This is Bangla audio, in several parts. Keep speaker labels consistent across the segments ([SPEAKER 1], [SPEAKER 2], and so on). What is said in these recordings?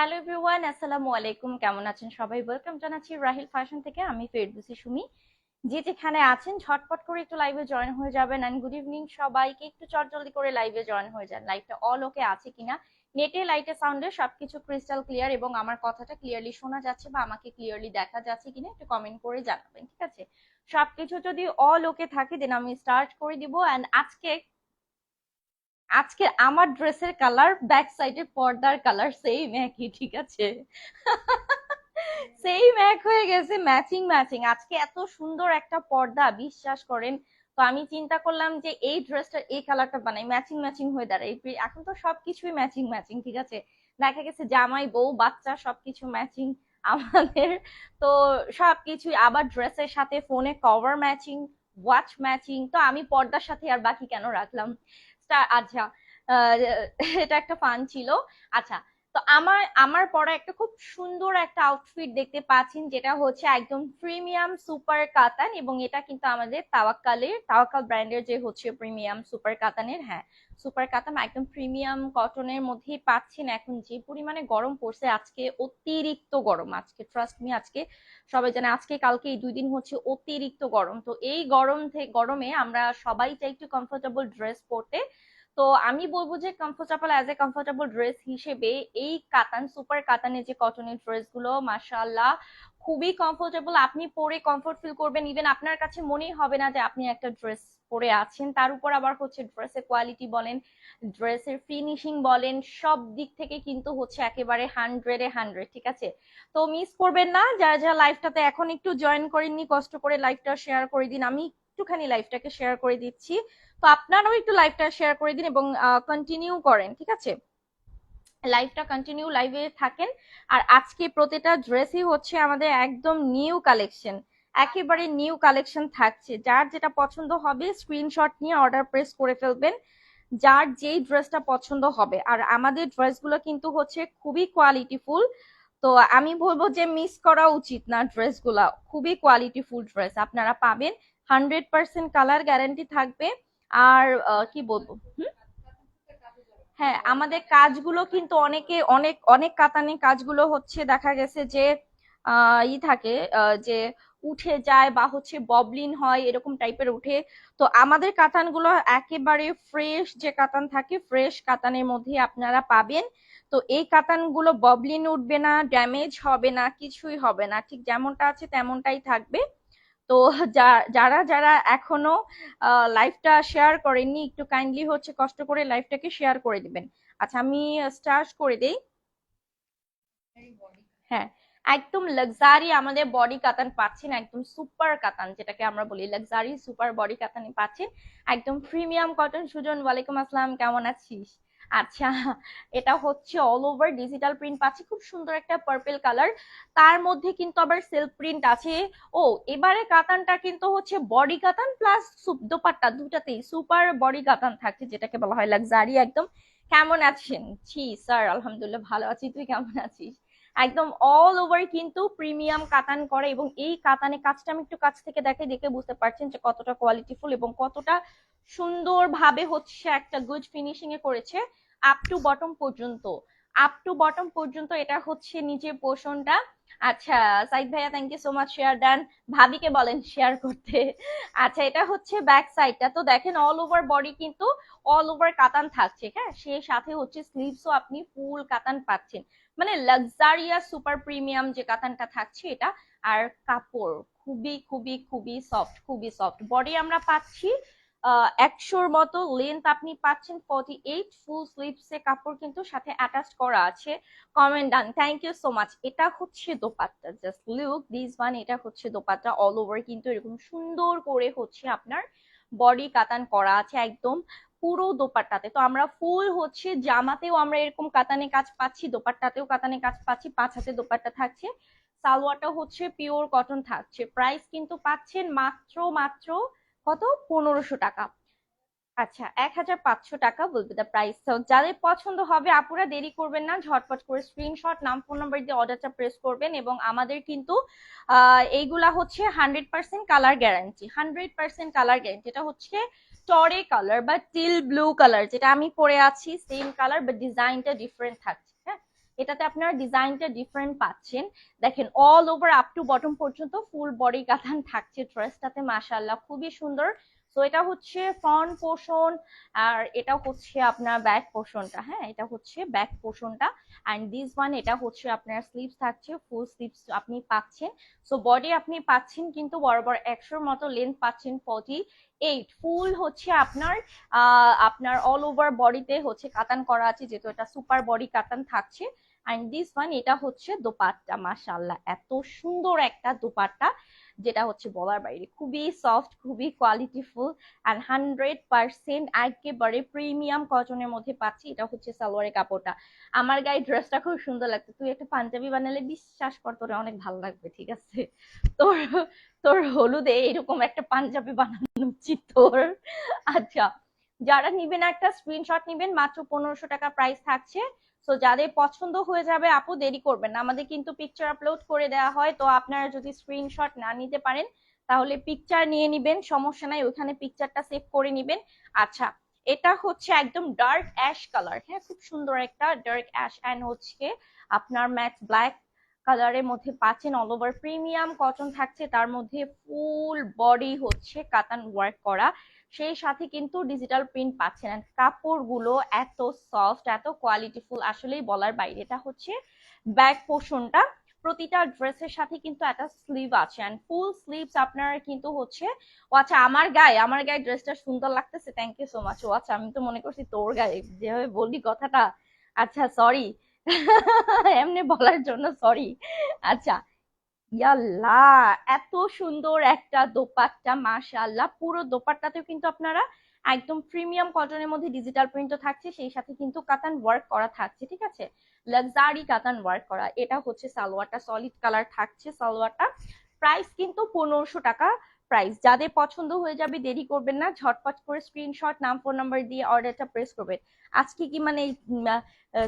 [SPEAKER 1] হ্যালো এভরিওয়ান আসসালামু আলাইকুম কেমন আছেন সবাই? ওয়েলকাম জানাচ্ছি রাহিল ফ্যাশন থেকে। আমি ফেরদুসি সুমি যে যেখানে আছেন, ঝটপট করে একটু লাইভে জয়েন হয়ে যাবেন। অ্যান্ড গুড ইভিনিং সবাইকে। একটু চটজলদি করে লাইভে জয়েন হয়ে যান। লাইভটা অল ওকে আছে কিনা? নেটে লাইটে সাউন্ডে সবকিছু ক্রিস্টাল ক্লিয়ার এবং আমার কথাটা ক্লিয়ারলি শোনা যাচ্ছে বা আমাকে ক্লিয়ারলি দেখা যাচ্ছে কিনা একটু কমেন্ট করে জানাবেন, ঠিক আছে? সবকিছু যদি অল ওকে থাকে দেন আমি স্টার্ট করে দিব। অ্যান্ড আজকে আজকে আমার ড্রেসের কালার ব্যাক সাইডের পর্দার কালার সেম একই, ঠিক আছে? সেম এক হয়ে গেছে ম্যাচিং ম্যাচিং আজকে এত সুন্দর একটা পর্দা, বিশ্বাস করেন। তো আমি চিন্তা করলাম যে এই ড্রেসটা এই কালারটা বানাই ম্যাচিং ম্যাচিং হয়ে দাঁড়ায়। এখন তো সবকিছুই ম্যাচিং ম্যাচিং ঠিক আছে? দেখা গেছে জামাই, বউ, বাচ্চা, সবকিছু ম্যাচিং আমাদের। তো সবকিছুই আবার ড্রেসের সাথে ফোনে কভার ম্যাচিং ওয়াচ ম্যাচিং তো আমি পর্দার সাথে আর বাকি কেন রাখলাম? আচ্ছা এটা একটা ফান ছিল। আচ্ছা তো আমার আমার পরা একটা খুব সুন্দর একটা আউটফিট দেখতে পাচ্ছেন, যেটা হচ্ছে একদম প্রিমিয়াম সুপার কাতান এবং এটা কিন্তু আমাদের তাওয়াক্কালের, তাওয়াক্কাল ব্র্যান্ডের যে হচ্ছে প্রিমিয়াম সুপার কাতানের হ্যাঁ সুপার কাতান একদম প্রিমিয়াম কটনের মধ্যেই পাচ্ছেন এখন যে পরিমাণে গরম পড়ছে, আজকে অতিরিক্ত গরম, আজকে ট্রাস্ট মি আজকে সবাই জানে আজকে, কালকে এই দুই দিন হচ্ছে অতিরিক্ত গরম, তো এই গরম থেকে গরমে আমরা সবাই চাই একটু কমফোর্টেবল ড্রেস পরতে তো আমি বলব যে comfortable as a comfortable dress হিসেবে এই কাতান সুপার কাতানের যে কটনের ড্রেসগুলো মাশাআল্লাহ, খুবই কমফোর্টেবল আপনি পরে কমফোর্ট ফিল করবেন। ইভেন আপনার কাছে মনেই হবে না যে আপনি একটা ড্রেস পরে আছেন। তার উপর আবার হচ্ছে ড্রেসের কোয়ালিটি বলেন ড্রেসের ফিনিশিং বলেন, সব দিক থেকে কিন্তু হচ্ছে একেবারে হান্ড্রেডে হান্ড্রেড ঠিক আছে? তো মিস করবেন না। যারা যারা লাইভটাতে এখন একটু জয়েন করেননি, কষ্ট করে লাইভটা শেয়ার করে দিন। আমি একটুখানি লাইভটাকে শেয়ার করে দিচ্ছি। তো আপনারাও একটু লাইভটা শেয়ার করে দিন এবং কন্টিনিউ করেন, ঠিক আছে? লাইভটা কন্টিনিউ লাইভে থাকেন। আর আজকে প্রতিটা ড্রেসই হচ্ছে আমাদের একদম নিউ কালেকশন একেবারে নিউ কালেকশন থাকছে। যার যেটা পছন্দ হবে স্ক্রিনশট নিয়ে অর্ডার প্রেস করে ফেলবেন। যার যেই ড্রেসটা পছন্দ হবে। আর আমাদের ড্রেসগুলো কিন্তু হচ্ছে খুবই কোয়ালিটিফুল তো আমি বলব যে মিস করা উচিত না ড্রেসগুলা খুবই কোয়ালিটিফুল ড্রেস আপনারা পাবেন। হান্ড্রেড পার্সেন্ট কালার গ্যারান্টি থাকবে। আর কি বলব? হুম? হ্যাঁ আমাদের কাজগুলো কিন্তু অনেকে, অনেক অনেক কাতানে কাজগুলো হচ্ছে দেখা গেছে যে ই থাকে যে উঠে যায় বা হচ্ছে ববলিন হয় এরকম টাইপের উঠে। তো আমাদের কাতানগুলো একেবারে ফ্রেশ যে কাতান থাকে, ফ্রেশ কাতানের মধ্যে আপনারা পাবেন। তো এই কাতানগুলো ববলিন উঠবে না, ড্যামেজ হবে না, কিছুই হবে না। ঠিক যেমনটা আছে তেমনটাই থাকবে। তো যারা যারা এখনও লাইভটা শেয়ার করেননি, একটু কাইন্ডলি হচ্ছে কষ্ট করে লাইভটাকে শেয়ার করে দিবেন। আচ্ছা আমি স্টার্ট করে দেই। হ্যাঁ একদম লাক্সারি আমাদের বডি কাতান পাচ্ছেন, একদম সুপার কাতান, যেটাকে আমরা বলি লাক্সারি সুপার বডি কাতানি পাচ্ছেন। একদম প্রিমিয়াম কটন সুজন, ওয়ালাইকুম আসসালাম, কেমন আছিস? আচ্ছা এটা হচ্ছে অল ওভার ডিজিটাল প্রিন্ট পাচ্ছি, খুব সুন্দর একটা পার্পল কালার তার মধ্যে কিন্তু আবার সেলফ প্রিন্ট আছে। ও, এবারে কাতানটা কিন্তু হচ্ছে বডি কাতান প্লাস দোপাট্টা দুটাতেই সুপার বডি কাতান থাকছে, যেটাকে বলা হয় লাক্সারি একদম। কেমন আছেন? ছি স্যার আলহামদুলিল্লাহ ভালো আছি। তুই কেমন আছিস? একদম অল ওভার কিন্তু প্রিমিয়াম কাতান করে এবং এই কাতানে কাজটা আমি একটু কাছ থেকে দেখে দেখে বুঝতে পারছেন যে কতটা কোয়ালিটিফুল এবং কতটা সুন্দরভাবে হচ্ছে একটা গুড ফিনিশিং এ করেছে আপ টু বটম পর্যন্ত। আপ টু বটম পর্যন্ত এটা হচ্ছে নিচের পোর্শনটা আচ্ছা সাইদ ভাইয়া thank you so much share done ভাবিকে বলেন শেয়ার করতে। আচ্ছা এটা হচ্ছে ব্যাক সাইডটা তো দেখেন অল ওভার বডি কিন্তু অল ওভার কাতান থাকছে হ্যাঁ? সে সাথে হচ্ছে স্লিভসও আপনি ফুল কাতান পাচ্ছেন। মানে লাক্সারিয়াস সুপার প্রিমিয়াম যে কাতানটা থাকছে এটা, আর কাপড় খুবই খুবই খুবই সফট খুবই সফট বডি আমরা পাচ্ছি একশোর মতো লেন্থ আপনি পাচ্ছেন ফর্টি এইট ফুল স্লিভস এ কাপড় কিন্তু সাথে অ্যাটাচ করা আছে। Comment done thank you so much এটা হচ্ছে dupatta just look this one এটা হচ্ছে দোপাট্টা অল ওভার কিন্তু এরকম সুন্দর করে হচ্ছে আপনার বডি কাতান করা আছে একদম পুরো দোপাট্টাতে। তো আমরা ফুল হচ্ছে জামাতেও আমরা এরকম কাতানে কাজ পাচ্ছি, দোপাট্টাতেও কাতানে কাজ পাচ্ছি, পাঁচ হাতে দোপাট্টা থাকছে। সালোয়ারটা হচ্ছে পিওর কটন থাকছে। প্রাইস কিন্তু পাচ্ছেন মাত্র মাত্র কত? পনেরোশো টাকা। আচ্ছা এক হাজার পাঁচশো টাকা বলবে দ্য প্রাইস তো যাদের পছন্দ হবে, আপুরা দেরি করবেন না, ঝটপট করে স্ক্রিনশট নাম ফোন নাম্বার দিয়ে অর্ডারটা প্রেস করবেন এবং আমাদের কিন্তু এইগুলা হচ্ছে hundred percent colour guarantee hundred percent colour guarantee এটা হচ্ছে টরে কালার বা টিল ব্লু কালার যেটা আমি পরে আছি সেম কালার বাট ডিজাইনটা ডিফারেন্ট থাকছে। এটাতে আপনারা ডিজাইনটা ডিফারেন্ট পাচ্ছেন। দেখেন all over up to bottom পর্যন্ত ফুল বডি কাতান থাকছে ড্রেসটাতে মাশাআল্লাহ, খুবই সুন্দর। সো এটা হচ্ছে ফ্রন্ট পোর্শন আর এটা হচ্ছে আপনার ব্যাক পোর্শনটা হ্যাঁ? এটা হচ্ছে ব্যাক পোর্শনটা অ্যান্ড দিস ওয়ান এটা হচ্ছে আপনার স্লিভস থাকছে ফুল স্লিভস আপনি পাচ্ছেন। সো বডি আপনি পাচ্ছেন, কিন্তু বরাবর একশোর মতো লেন্থ পাচ্ছেন ফর্টি এইট ফুল হচ্ছে আপনার আপনার অল ওভার বডিতে হচ্ছে কাতান করা আছে, যেহেতু এটা সুপার বডি কাতান থাকছে। অ্যান্ড দিস ওয়ান এটা হচ্ছে দোপাট্টা, মাশাআল্লাহ। এত সুন্দর একটা দোপাট্টা, যেটা হচ্ছে বলার বাইরে। খুবই সফট খুবই কোয়ালিটিফুল অ্যান্ড হান্ড্রেড পার্সেন্ট একেবারে প্রিমিয়াম কটনের মধ্যে পাচ্ছি। এটা হচ্ছে সালোয়ারের কাপড়টা। আমার গায়ে ড্রেসটা খুব সুন্দর লাগছে। তুই একটা পাঞ্জাবি বানালে বিশ্বাস কর, তোর অনেক ভালো লাগবে, ঠিক আছে? তোর তোর হলুদে এরকম একটা পাঞ্জাবি বানানো উচিত তোর। আচ্ছা যারা নিবেন একটা স্ক্রিনশট নিবেন, মাত্র পনেরোশো টাকা প্রাইস থাকছে। তো যাদের পছন্দ হয়ে যাবে, আপু দেরি করবেন না। আমাদের কিন্তু পিকচার আপলোড করে দেওয়া হয়। তো আপনারা যদি স্ক্রিনশট না নিতে পারেন, তাহলে পিকচার নিয়ে নিবেন। সমস্যা নাই ওখানে পিকচারটা সেভ করে নিবেন। আচ্ছা এটা হচ্ছে একদম ডার্ক অ্যাশ কালার হ্যাঁ খুব সুন্দর একটা ডার্ক অ্যাশ অ্যান্ড হচ্ছে আপনার ম্যাট ব্ল্যাক কালারের মধ্যে পাচ্ছেন অল ওভার প্রিমিয়াম কটন থাকছে, তার মধ্যে ফুল বডি হচ্ছে কাতান ওয়ার্ক করা। সেই সাথে কিন্তু ডিজিটাল প্রিন্ট পাচ্ছেন কাপড়গুলো এত সফট এত কোয়ালিটিফুল আসলেই বলার বাইরে এটা হচ্ছে ব্যাক পোর্শনটা প্রতিটা ড্রেসের সাথে কিন্তু একটা স্লিভ আছে অ্যান্ড ফুল স্লিভস আপনার কিন্তু হচ্ছে, ও আচ্ছা আমার গায়ে আমার গায়ে ড্রেসটা সুন্দর লাগতেছে থ্যাংক ইউ সো মাচ ও আচ্ছা আমি তো মনে করছি তোর গায়ে, যেভাবে বললি কথাটা। আচ্ছা সরি এমনি বলার জন্য সরি আচ্ছা ইয়াল্লা, এত সুন্দর একটা দোপাট্টা, মাশাআল্লাহ। পুরো দোপাট্টাতেও কিন্তু আপনারা একদম প্রিমিয়াম কটনের মধ্যে ডিজিটাল প্রিন্ট থাকছে, সেই সাথে কিন্তু কাতান ওয়ার্ক করা থাকছে, ঠিক আছে? লাক্সারি কাতান ওয়ার্ক করা। এটা হচ্ছে সালোয়ারটা সলিড কালার থাকছে সালোয়ারটা। প্রাইস কিন্তু পনেরোশো টাকা প্রাইস যাদের পছন্দ হয়ে যাবে, দেরি করবেন না। ঝটপট করে স্ক্রিনশট নাম ফোন নাম্বার দিয়ে অর্ডারটা প্রেস করবেন। আজকে কি মানে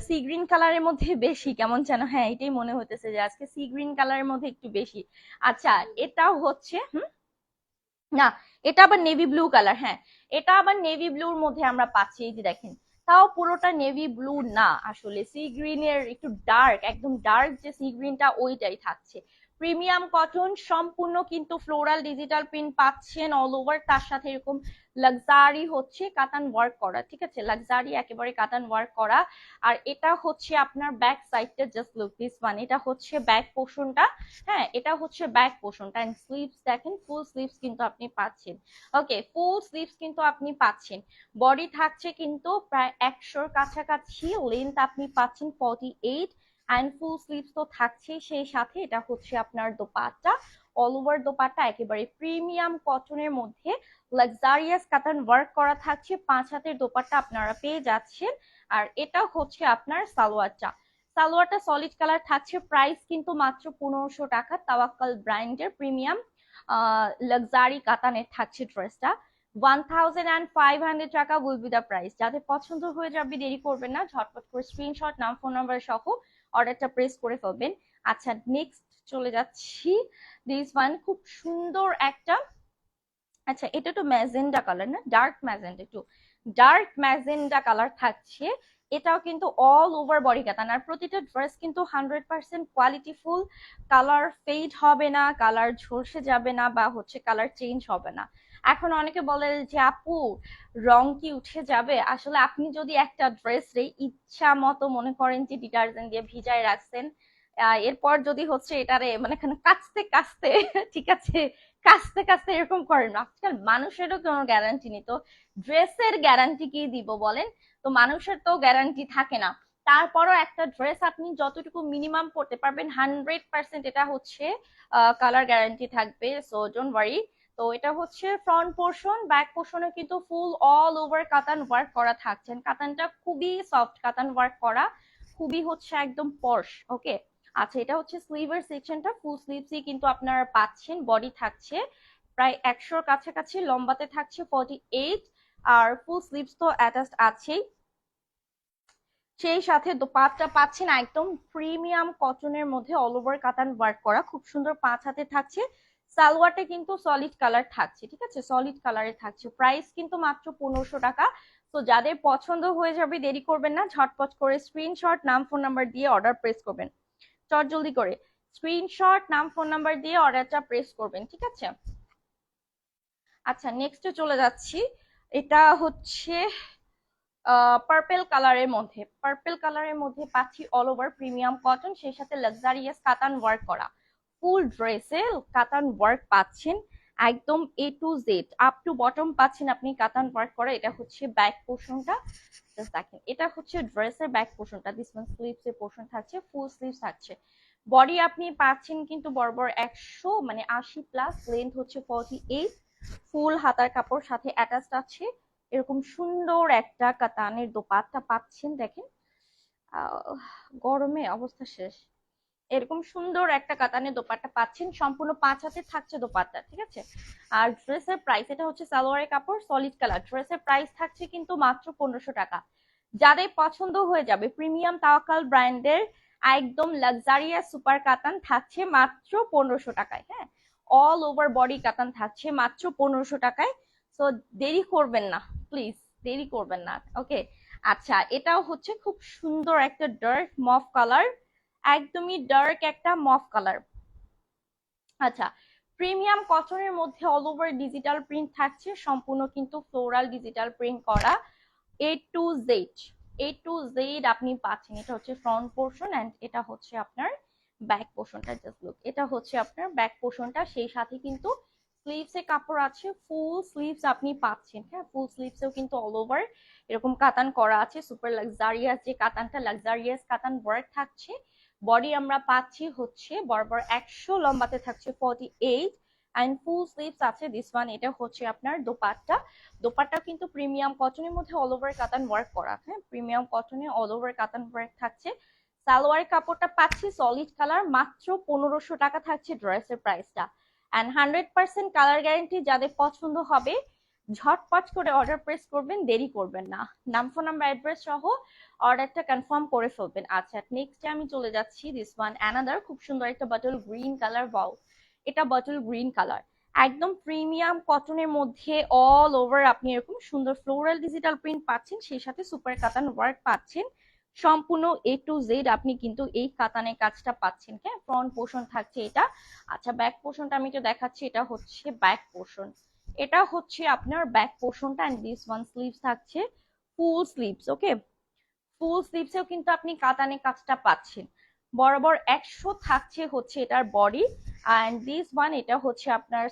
[SPEAKER 1] সি গ্রিন কালারের মধ্যে বেশি? কেমন যেন হ্যাঁ এটাই মনে হতেছে যে আজকে সি গ্রিন কালারের মধ্যে একটু বেশি। আচ্ছা এটাও হচ্ছে, হুম? না, এটা আবার নেভি ব্লু কালার হ্যাঁ। এটা আবার নেভি ব্লুর মধ্যে আমরা পাচ্ছি, এই যে দেখেন। তাও পুরোটা নেভি ব্লু না, আসলে। সি গ্রিনের একটু ডার্ক একদম ডার্ক যে সি গ্রিনটা ওইটাই থাকছে। প্রিমিয়াম কটন সম্পূর্ণ কিন্তু ফ্লোরাল ডিজিটাল প্রিন্ট পাচ্ছেন অল ওভার তার সাথে এরকম লাক্সারি হচ্ছে কাতান ওয়ার্ক করা, ঠিক আছে? লাক্সারি একেবারে কাতান ওয়ার্ক করা। আর এটা হচ্ছে আপনার ব্যাক সাইডটা জাস্ট লুক দিস ওয়ান এটা হচ্ছে ব্যাক পোর্শনটা হ্যাঁ এটা হচ্ছে ব্যাক পোর্শনটা এন্ড স্লিভস দেখেন ফুল স্লিভস কিন্তু আপনি পাচ্ছেন। ওকে ফুল স্লিভস কিন্তু আপনি পাচ্ছেন। বডি থাকছে কিন্তু প্রায় একশোর কাছাকাছি। লেন্থ আপনি পাচ্ছেন forty eight and full sleeves তো থাকছেই, সেই সাথে এটা হচ্ছে আপনার দোপাট্টা। অল ওভার দোপাট্টা, একেবারে প্রিমিয়াম কটনের মধ্যে লাক্সারিয়াস কাতান ওয়ার্ক করা থাকছে। পাঁচ হাতের দোপাট্টা আপনারা পেয়ে যাচ্ছেন। আর এটা হচ্ছে আপনার সালোয়ারটা। সালোয়ারটা সলিড কালার থাকছে প্রাইস কিন্তু মাত্র পনেরোশো টাকা, তাওয়াক্কাল ব্র্যান্ডের প্রিমিয়াম লাক্সারি কাতানের থাকছে ড্রেসটা one thousand and five hundred টাকা উইল বি দ্য প্রাইস যাদের পছন্দ হয়ে যাবে, দেরি করবেন না। ঝটপট করে স্ক্রিনশট নাম ফোন নাম্বার সহ অর্ডারটা প্রেস করে ফেলবেন। আচ্ছা নেক্সট চলে যাচ্ছি। দিস ওয়ান খুব সুন্দর একটা আচ্ছা এটা তো ম্যাজেন্ডা কালার না? ডার্ক ম্যাজেন্ডা একটু ডার্ক ম্যাজেন্ডা কালার থাকছে। এটাও কিন্তু অল ওভার বডি কাতান আর প্রতিটা ড্রেস কিন্তু hundred percent qualityful colour fade হবে না কালার ঝলসে যাবে না, বা হচ্ছে কালার চেঞ্জ হবে না। এখন অনেকে বলে যে, আপু, রং কি উঠে যাবে? আসলে আপনি যদি একটা ড্রেস রে ইচ্ছা মতো মনে করেন যে ডিটারজেন্ট দিয়ে ভিজায় রাখছেন এরপর যদি হচ্ছে এটারে মানে এখানে কাচতে কাচতে, ঠিক আছে, কাচতে কাচতে এরকম করেন, আজকাল মানুষেরও কোনো গ্যারান্টি নেই। তো ড্রেসের গ্যারান্টি কি দিব বলেন? তো মানুষের তো গ্যারান্টি থাকে না। তারপরও একটা ড্রেস আপনি যতটুকু মিনিমাম পড়তে পারবেন হান্ড্রেড পার্সেন্ট এটা হচ্ছে কালার গ্যারান্টি থাকবে সো ডোন্ট ওয়ারি তো এটা হচ্ছে ফ্রন্ট পোর্শন ব্যাক পোর্শনে কিন্তু full all over katan work করা থাকছেন কাতানটা খুবই সফট কাতান ওয়ার্ক করা, খুবই হচ্ছে একদম পর্শ ওকে আচ্ছা এটা হচ্ছে স্লিভের সেকশনটা ফুল স্লিভসই কিন্তু আপনারা পাচ্ছেন বডি থাকছে। প্রায় একশোর কাছাকাছি, লম্বাতে থাকছে ফর্টি এইট আর ফুল স্লিভস তো অ্যাটাচড আছেই। সেই সাথে দোপাট্টা পাচ্ছেন একদম প্রিমিয়াম কটনের মধ্যে অল ওভার কাতান ওয়ার্ক করা। খুব সুন্দর পাঁচ হাতে থাকছে। সালোয়ারটা কিন্তু সলিড কালার থাকছে, ঠিক আছে? সলিড কালারে থাকছে। প্রাইস কিন্তু মাত্র পনেরোশো টাকা। তো যাদের পছন্দ হয়ে যাবে, দেরি করবেন না। ঝটপট করে স্ক্রিনশট নাম ফোন নাম্বার দিয়ে অর্ডার প্রেস করবেন। চট জলদি করে। স্ক্রিনশট নাম ফোন নাম্বার দিয়ে অর্ডারটা প্রেস করবেন, ঠিক আছে? আচ্ছা নেক্সটে চলে যাচ্ছি। এটা হচ্ছে পার্পেল কালারের মধ্যে। পার্পেল কালারের মধ্যে পাচ্ছি অল ওভার প্রিমিয়াম কটন সেই সাথে লাক্সারিয়াস কাতান ওয়ার্ক করা। ফুল ড্রেসে কাতান ওয়ার্ক পাচ্ছেন একদম A to Z up to bottom পাচ্ছেন আপনি কাতান ওয়ার্ক করা। এটা হচ্ছে ব্যাক পোর্শনটা দেখেন, এটা হচ্ছে ড্রেসের ব্যাক পোর্শনটা দিস ওয়ান স্লিভস এর পোর্শন থাকছে ফুল স্লিভস থাকছে। বডি আপনি পাচ্ছেন কিন্তু বরাবর একশো মানে আশি প্লাস লেন্থ হচ্ছে ফর্টি এইট ফুল হাতার কাপড় সাথে অ্যাটাচড আছে। এরকম সুন্দর একটা কাতানের দোপাট্টা পাচ্ছেন, দেখেন। গরমে অবস্থা শেষ। এরকম সুন্দর একটা কাতানের দোপাট্টা পাচ্ছেন। সম্পূর্ণ পাঁচ হাতে থাকছে দোপাট্টা, ঠিক আছে? আর ড্রেসের প্রাইস এটা হচ্ছে সালোয়ারের কাপড় সলিড কালার ড্রেসের প্রাইস থাকছে কিন্তু মাত্র পনেরোশো টাকা। যাদের পছন্দ হয়ে যাবে প্রিমিয়াম তাওয়াকাল ব্র্যান্ডের একদম লাক্সারিয়াস সুপার কাতান থাকছে মাত্র পনেরোশো টাকায় হ্যাঁ? অল ওভার বডি কাতান থাকছে, মাত্র পনেরোশো টাকায়। সো দেরি করবেন না প্লিজ দেরি করবেন না। ওকে আচ্ছা এটাও হচ্ছে খুব সুন্দর একটা ডার্ক মফ কালার একদমই ডার্ক একটা মফ কালার আচ্ছা প্রিমিয়াম কটনের মধ্যে অল ওভার ডিজিটাল প্রিন্ট থাকছে, সম্পূর্ণ কিন্তু ফ্লোরাল ডিজিটাল প্রিন্ট করা। A to Z A to Z আপনি পাচ্ছেন। এটা হচ্ছে ফ্রন্ট পোর্শন অ্যান্ড এটা হচ্ছে আপনার ব্যাক পোর্শনটা জাস্ট লুক এটা হচ্ছে আপনার ব্যাক পোর্শনটা সেই সাথে কিন্তু স্লিভস কাপড় আছে ফুল স্লিভস আপনি পাচ্ছেন। হ্যাঁ ফুল স্লিভসেও কিন্তু অল ওভার এরকম কাতান করা আছে সুপার লাক্সারিয়াস যে কাতানটা লাক্সারিয়াস কাতান ওয়ার্ক থাকছে। বডি আমরা পাচ্ছি হচ্ছে বরাবর একশো, লম্বাতে থাকছে forty eight and full sleeves আছে দিস ওয়ান এটা হচ্ছে আপনার দোপাট্টা। দোপাট্টা কিন্তু প্রিমিয়াম কটনের মধ্যে অল ওভার কাতান ওয়ার্ক করা। হ্যাঁ প্রিমিয়াম কটনে অল ওভার কাতান ওয়ার্ক থাকছে। সালোয়ার কাপড়টা পাচ্ছি সলিড কালার মাত্র পনেরোশো টাকা থাকছে ড্রেসের প্রাইসটা and hundred percent colour guarantee যাদের পছন্দ হবে, ঝটপট করে অর্ডার প্রেস করবেন, দেরি করবেন না। নাম ফোন নাম্বার অ্যাড্রেস সহ অর্ডারটা কনফার্ম করে ফেলবেন। আচ্ছা নেক্সট আমি চলে যাচ্ছি দিস ওয়ান অ্যানাদার খুব সুন্দর একটা বটল গ্রিন কালার বাউ এটা বটল গ্রিন কালার একদম প্রিমিয়াম কটনের মধ্যে অল ওভার আপনি এরকম সুন্দর ফ্লোরাল ডিজিটাল প্রিন্ট পাচ্ছেন, সেই সাথে সুপার কাতান ওয়ার্ক পাচ্ছেন। সম্পূর্ণ এ টু জেড আপনি কিন্তু এই কাতানের কাজটা পাচ্ছেন হ্যাঁ? ফ্রন্ট পোর্শন থাকছে এটা। আচ্ছা ব্যাক পোর্শনটা আমি তো দেখাচ্ছি, এটা হচ্ছে ব্যাক পোর্শন এটা হচ্ছে আপনার ব্যাক পোর্শনটা অ্যান্ড দিস ওয়ান স্লিভস থাকছে ফুল স্লিভস ওকে ফুল স্লিভসেও কিন্তু আপনি কাতানে কাজটা পাচ্ছেন। বরাবর একশো থাকছে হচ্ছে এটার বডি অ্যান্ড দিস ওয়ান এটা হচ্ছে আপনার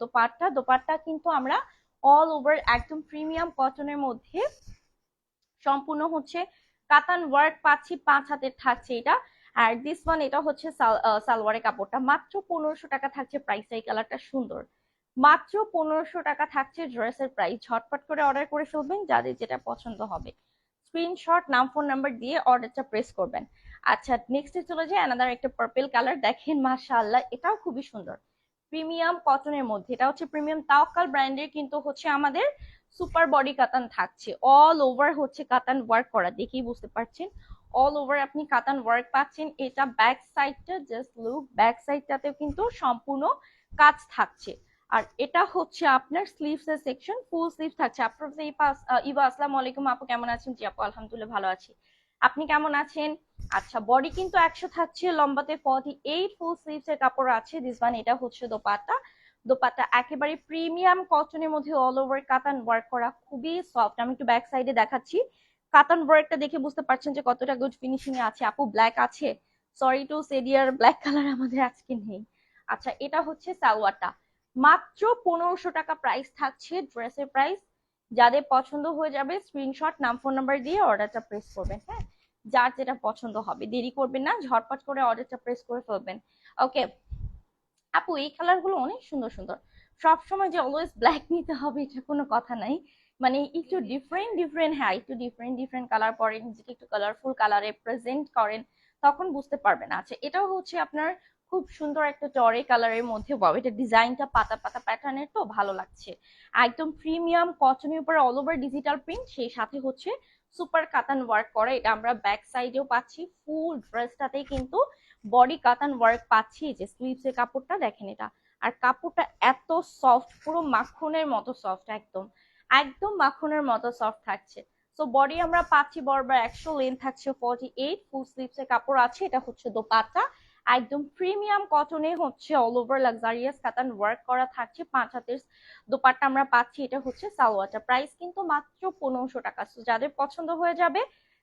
[SPEAKER 1] দোপাট্টা। দোপাট্টা কিন্তু আমরা অল ওভার একদম প্রিমিয়াম কটনের মধ্যে সম্পূর্ণ হচ্ছে কাতান ওয়ার্ক পাচ্ছি, পাঁচ হাতের থাকছে এটা। আর দিস ওয়ান এটা হচ্ছে সালোয়ারের কাপড়টা। মাত্র পনেরোশো টাকা থাকছে প্রাইস এই কালারটা সুন্দর। মাত্র পনেরোশো টাকা থাকছে ড্রেসের প্রাইস ঝটপট করে অর্ডার করে ফেলবেন, যাদের যেটা পছন্দ হবে। স্ক্রিনশট নাম ফোন নাম্বার দিয়ে অর্ডারটা প্রেস করবেন। আচ্ছা নেক্সটে চলে যায় আনাদার একটা পার্পেল কালার দেখেন, মাশাআল্লাহ, এটাও খুবই সুন্দর। প্রিমিয়াম কটনের মধ্যে। এটা হচ্ছে প্রিমিয়াম তাওকাল ব্র্যান্ডের কিন্তু হচ্ছে আমাদের সুপার বডি কাতান থাকছে। অল ওভার হচ্ছে কাতান ওয়ার্ক করা, দেখেই বুঝতে পারছেন? অল ওভার আপনি কাতান ওয়ার্ক পাচ্ছেন, এটা ব্যাক সাইডটা জাস্ট লুক ব্যাক সাইডটাতেও কিন্তু সম্পূর্ণ কাজ থাকছে। আর এটা হচ্ছে আপনার স্লিভস এর সেকশন ফুল স্লিভ থাকছে। আপনার ইবা আসসালামু আলাইকুম আপু, কেমন আছেন? জি আপু, আলহামদুলিল্লাহ ভালো আছি। আপনি কেমন আছেন? আচ্ছা বডি কিন্তু একশো থাকছে, লম্বাতে ফর্টি এইট ফুল স্লিভস এর কাপড় আছে দিস ওয়ান এটা হচ্ছে দোপাট্টা। দোপাট্টা একেবারে প্রিমিয়াম কটনের মধ্যে অল ওভার কাতান ওয়ার্ক করা খুবই সফট আমি একটু ব্যাক সাইডে দেখাচ্ছি। কাতান ওয়ার্কটা দেখে বুঝতে পারছেন যে কতটা গুড ফিনিশিং এ আছে। আপু ব্ল্যাক আছে। সরি টু সেডিয়ার ব্ল্যাক কালার আমাদের আজকে নেই। আচ্ছা এটা হচ্ছে সালোয়ারটা। মাত্র পনেরোশো টাকা প্রাইস থাকছে ড্রেসের প্রাইস যাদের পছন্দ হয়ে যাবে স্ক্রিনশট নাম ফোন নাম্বার দিয়ে অর্ডারটা প্রেস করবেন হ্যাঁ? যার যেটা পছন্দ হবে। দেরি করবেন না, ঝটপট করে অর্ডারটা প্রেস করে ফেলবেন। ওকে আপু এই কালারগুলো অনেক সুন্দর সুন্দর। সব সময় যে অলওয়েজ ব্ল্যাক নিতে হবে এটা কোনো কথা নাই। মানে একটু ডিফারেন্ট ডিফারেন্ট হ্যাঁ একটু ডিফারেন্ট ডিফারেন্ট কালার পরেন নিজেকে একটু কালারফুল কালারে প্রেজেন্ট করেন তখন বুঝতে পারবেন। আচ্ছা এটাও হচ্ছে আপনার খুব সুন্দর একটা টরে কালারের মধ্যে বাবা এটা ডিজাইনটা পাতা পাতা প্যাটার্নের তো ভালো লাগছে। একদম প্রিমিয়াম কটনের উপরে অল ওভার ডিজিটাল প্রিন্ট সেই সাথে হচ্ছে সুপার কাতান ওয়ার্ক করা এটা আমরা ব্যাক সাইডেও পাচ্ছি। ফুল ড্রেসটাতেই কিন্তু বডি কাতান ওয়ার্ক পাচ্ছি যে স্লিভস এর কাপড়টা, দেখেন এটা। আর কাপড়টা এত সফট পুরো মাখনের মতো সফট একদম। একদম মাখনের মতো সফট থাকছে। সো বডি আমরা পাচ্ছি বরাবর একশো লেন থাকছে ফর্টি এইট ফুল স্লিভস এর কাপড় আছে, এটা হচ্ছে দোপাট্টা। একদম প্রিমিয়াম কটনে হচ্ছে all over luxurious katan work করা থাকছে পাঁচ হাতের। দোপাট্টা আমরা পাচ্ছি, এটা হচ্ছে সালোয়ারটা। প্রাইস কিন্তু মাত্র পনেরোশো টাকা। যাদের পছন্দ হয়ে যাবে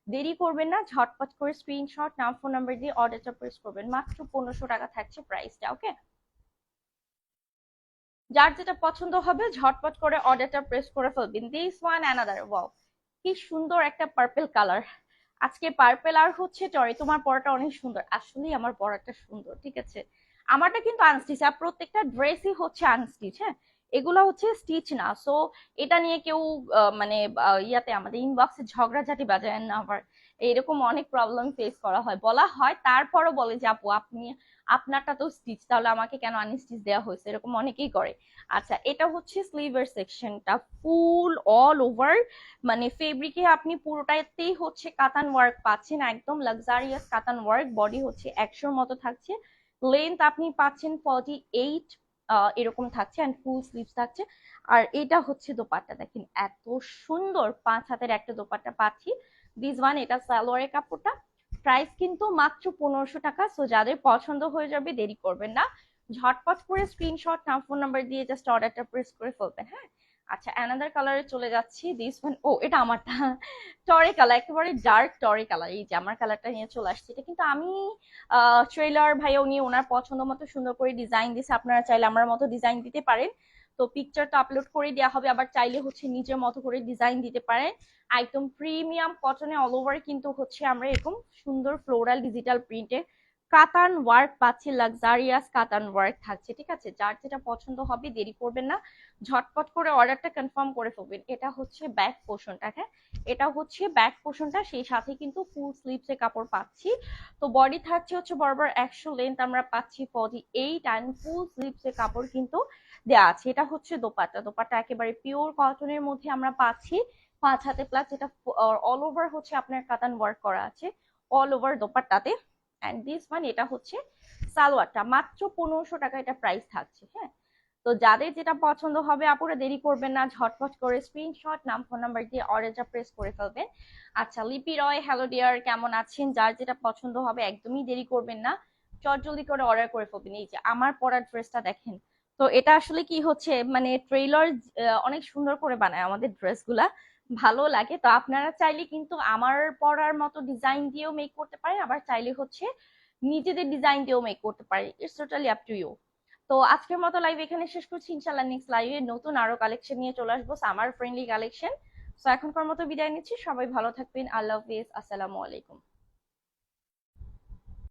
[SPEAKER 1] দেরি করবেন না, ঝটপট করে স্ক্রিনশট নাম ফোন নাম্বার দিয়ে অর্ডারটা প্রেস করবেন। মাত্র পনেরোশো টাকা থাকছে প্রাইসটা ওকে যার যেটা পছন্দ হবে, ঝটপট করে অর্ডারটা প্রেস করে ফেলবেন। দিস ওয়ান অ্যানাদার ওয়াও কি সুন্দর একটা পার্পেল কালার আজকে পার্পেল আর হচ্ছে টরে তোমার পরাটা অনেক সুন্দর। আসলেই আমার পরাটা সুন্দর, ঠিক আছে? আমারটা কিন্তু আনস্টিচ, আর প্রত্যেকটা ড্রেসই হচ্ছে আনস্টিচ হ্যাঁ? এগুলো হচ্ছে স্টিচ না। সো এটা নিয়ে কেউ মানে ইয়াতে আমাদের ইনবক্সে ঝগড়াঝাটি বাজায় না আবার। এরকম অনেক প্রবলেম ফেস করা হয়। বলা হয় তারপরও বলে যে, আপু, আপনি, আপনারটা তো স্টিচ তাহলে আমাকে কেন আনস্টিচ দেওয়া হয়েছে? এরকম অনেকেই করে। আচ্ছা এটা হচ্ছে স্লিভের সেকশনটা ফুল অল ওভার মানে ফেব্রিকে আপনি পুরোটাতেই হচ্ছে কাতান ওয়ার্ক পাচ্ছেন, একদম লাক্সারিয়াস কাতান ওয়ার্ক বডি হচ্ছে একশোর মতো থাকছে। লেন্থ আপনি পাচ্ছেন ফর্টি এইট এরকম থাকছে অ্যান্ড ফুল স্লিভস থাকছে। আর এটা হচ্ছে দোপাট্টা। দেখেন, এত সুন্দর পাঁচ হাতের একটা দোপাট্টা পাচ্ছি। দিস ওয়ান এটা সালোয়ারের কাপড়টা। প্রাইস কিন্তু মাত্র পনেরোশো টাকা সো যাদের পছন্দ হয়ে যাবে, দেরি করবেন না। ঝটপট করে স্ক্রিনশট ফোন নাম্বার দিয়ে জাস্ট অর্ডারটা প্রেস করে ফেলবেন হ্যাঁ? আচ্ছা অ্যানাদার কালারে চলে যাচ্ছি দিস ওয়ান ও এটা আমারটা। টরে কালার একেবারে ডার্ক টরে কালার এই যে আমার কালারটা নিয়ে চলে আসছে। এটা কিন্তু আমি ট্রেলার ভাইয়া উনি ওনার পছন্দ মতো সুন্দর করে ডিজাইন দিছে। আপনারা চাইলে আমার মতো ডিজাইন দিতে পারেন। তো পিকচারটা আপলোড করে দেওয়া হবে, আবার চাইলে হচ্ছে নিজের মতো করে ডিজাইন দিতে পারেন। একদম প্রিমিয়াম কটনে অল ওভার কিন্তু হচ্ছে আমরা এরকম সুন্দর ফ্লোরাল ডিজিটাল প্রিন্টে কাতান ওয়ার্ক পাচ্ছি, লাক্সারিয়াস কাতান ওয়ার্ক থাকছে, ঠিক আছে? যার যেটা পছন্দ হবে, দেরি করবেন না। ঝটপট করে অর্ডারটা কনফার্ম করে ফেলবেন। এটা হচ্ছে ব্যাক পোর্শনটা হ্যাঁ? এটা হচ্ছে ব্যাক পোর্শনটা সেই সাথে কিন্তু ফুল স্লিভস কাপড় পাচ্ছি। তো বডি থাকছে হচ্ছে বরাবর একশো লেন্থ আমরা পাচ্ছি forty eight and full sleeves কাপড় কিন্তু দেওয়া আছে। এটা হচ্ছে দোপাট্টা। দোপাট্টা একেবারে পিওর কটনের মধ্যে আমরা পাচ্ছি। পাঁচ হাতে প্লাস এটা অল ওভার হচ্ছে আপনার কাতান ওয়ার্ক করা আছে অল ওভার দোপাট্টাতে। অ্যান্ড দিস ওয়ান এটা হচ্ছে সালোয়ারটা। মাত্র পনেরোশো টাকা এটা প্রাইস থাকছে হ্যাঁ? তো যাদের যেটা পছন্দ হবে, আপুরা দেরি করবেন না, ঝটপট করে স্ক্রিনশট নাম ফোন নাম্বার দিয়ে অর্ডারটা প্রেস করে ফেলবেন। আচ্ছা লিপি রয় হ্যালো ডিয়ার কেমন আছেন? যার যেটা পছন্দ হবে, একদমই দেরি করবেন না। চট জলদি করে অর্ডার করে ফেলবেন। এই যে, আমার পরার ড্রেসটা দেখেন। তো এটা আসলে কি হচ্ছে মানে ট্রেলার অনেক সুন্দর করে বানায় আমাদের ড্রেসগুলা ভালো লাগে। তো আপনারা চাইলে কিন্তু আমার পড়ার মতো ডিজাইন দিয়েও মেক করতে পারেন, আবার চাইলে হচ্ছে নিজেদের ডিজাইন দিয়েও মেক করতে পারেন। It's totally up to you তো আজকের মতো লাইভ এখানে শেষ করছি। ইনশাল্লাহ নেক্সট লাইভে নতুন আরও কালেকশন নিয়ে চলে আসব সামার ফ্রেন্ডলি কালেকশন তো এখনকার মতো বিদায় নিচ্ছি। সবাই ভালো থাকবেন। আল্লাহ হাফিজ আসসালামু আলাইকুম